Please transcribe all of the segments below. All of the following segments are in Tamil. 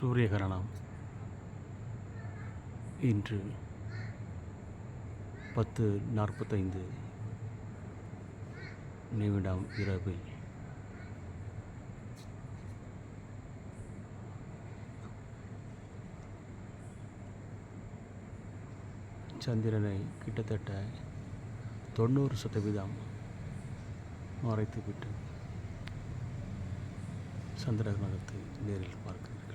சூரியகிரணம். இன்று பத்து நாற்பத்தைந்து நிமிடம் இரவில். சந்திரனை கிட்டத்தட்ட தொண்ணூறு சதவீதம் மறைத்துவிட்டு சந்திரகிரகணத்தை நேரில் பார்க்கிறேன்.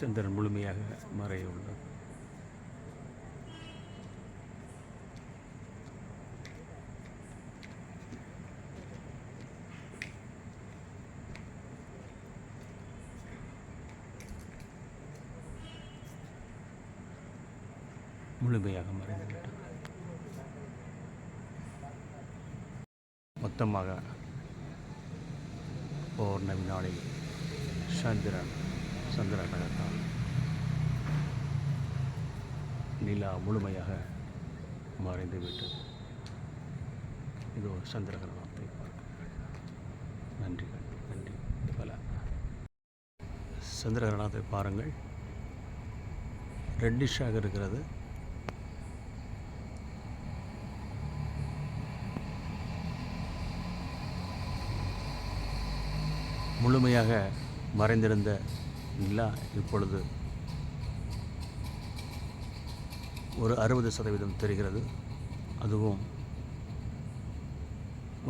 சந்திரன் முழுமையாக மறைய உள்ளது முழுமையாக மறைந்துவிட்டது மொத்தமாக பௌர்ணமி நாளில் சந்திரன் சந்திர கிரகத்தால் நிலா முழுமையாக மறைந்து விட்டது. இதோ சந்திர கிரகணத்தை பார்க்கிறீர்கள் நன்றிகள் நன்றி பல. சந்திர கிரகணத்தை பாருங்கள். ரெட்டிஷாக இருக்கிறது. முழுமையாக மறைந்திருந்த நிலா இப்பொழுது ஒரு அறுபது சதவீதம் தெரிகிறது. அதுவும்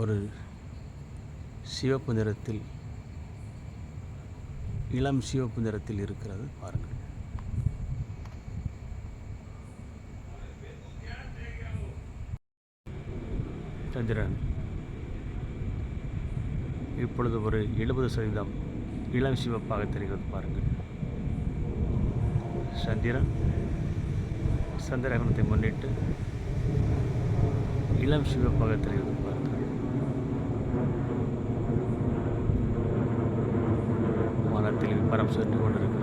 ஒரு சிவப்பு நிறத்தில் இளம் சிவப்பு நிறத்தில் இருக்கிறது பாருங்கள். சந்திரன் இப்பொழுது ஒரு எழுபது சதவீதம் இளம் சிவப்பாக தெரிகிறது பாருங்கள். சந்திரன் சந்திரகிரகணத்தை முன்னிட்டு இளம் சிவப்பாக தெரிகிறது பாருங்கள். வானத்தில் பரம் சென்று கொண்டிருக்கிறது.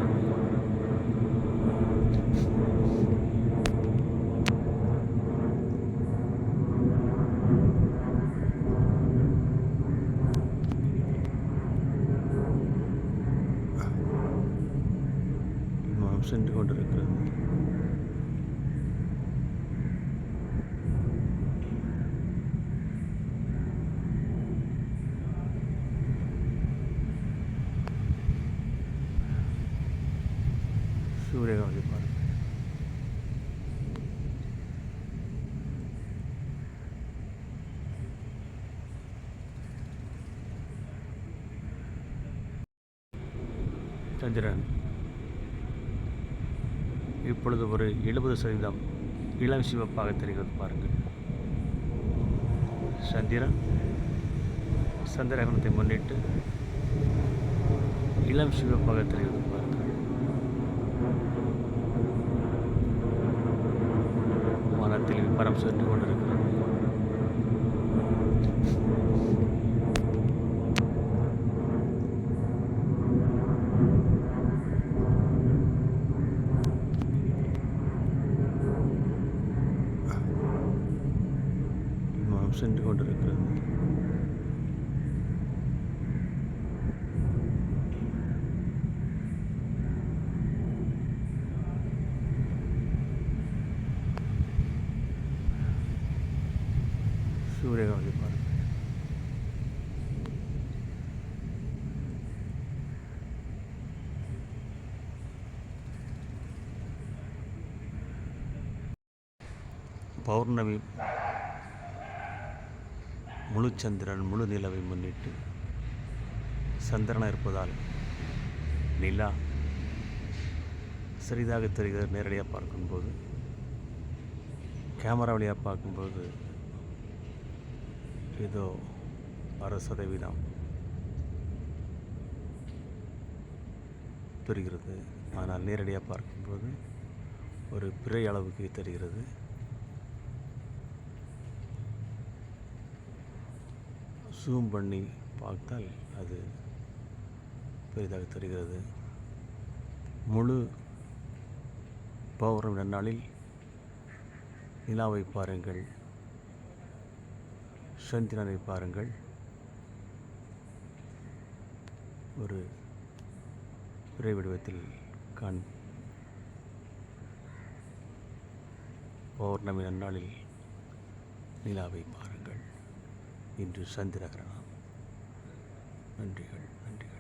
விமானம் சென்று கொண்டிருக்கிறது சூரியகாந்தி பாருங்கள் சந்திரன். இப்பொழுது ஒரு எழுபது சதவீதம் இளம் சிவப்பாக தெரிகிறது பாருங்கள். சந்திரன் சந்திரகணத்தை முன்னிட்டு இளம் சிவப்பாக தெரிகிறது பாருங்கள். வானத்தில் பரம் சென்று கொண்டிருக்கிறது. சென்று கொண்டிருக்கிறது சூரியகாந்தி பாருங்கள் பௌர்ணமி முழு சந்திரன் முழு நிலவை முன்னிட்டு சந்திரனாக இருப்பதால் நிலா சிறிதாக தெரிகிறது நேரடியாக பார்க்கும்போது. கேமரா வழியாக பார்க்கும்போது ஏதோ அரை சதவீதம் தெரிகிறது. ஆனால் நேரடியாக பார்க்கும்போது ஒரு பிறை அளவுக்கு தெரிகிறது. ஜூம் பண்ணி பார்த்தால் அது பெரிதாக தெரிகிறது. முழு பௌர்ணமி நன்னாளில் நிலாவை பாருங்கள். சந்திரனை பாருங்கள். ஒரு பிறை வடிவத்தில் காண் பௌர்ணமி நன்னாளில் நிலாவை பாருங்கள். இன்று சந்திரகிரகணம். நன்றிகள் நன்றிகள்.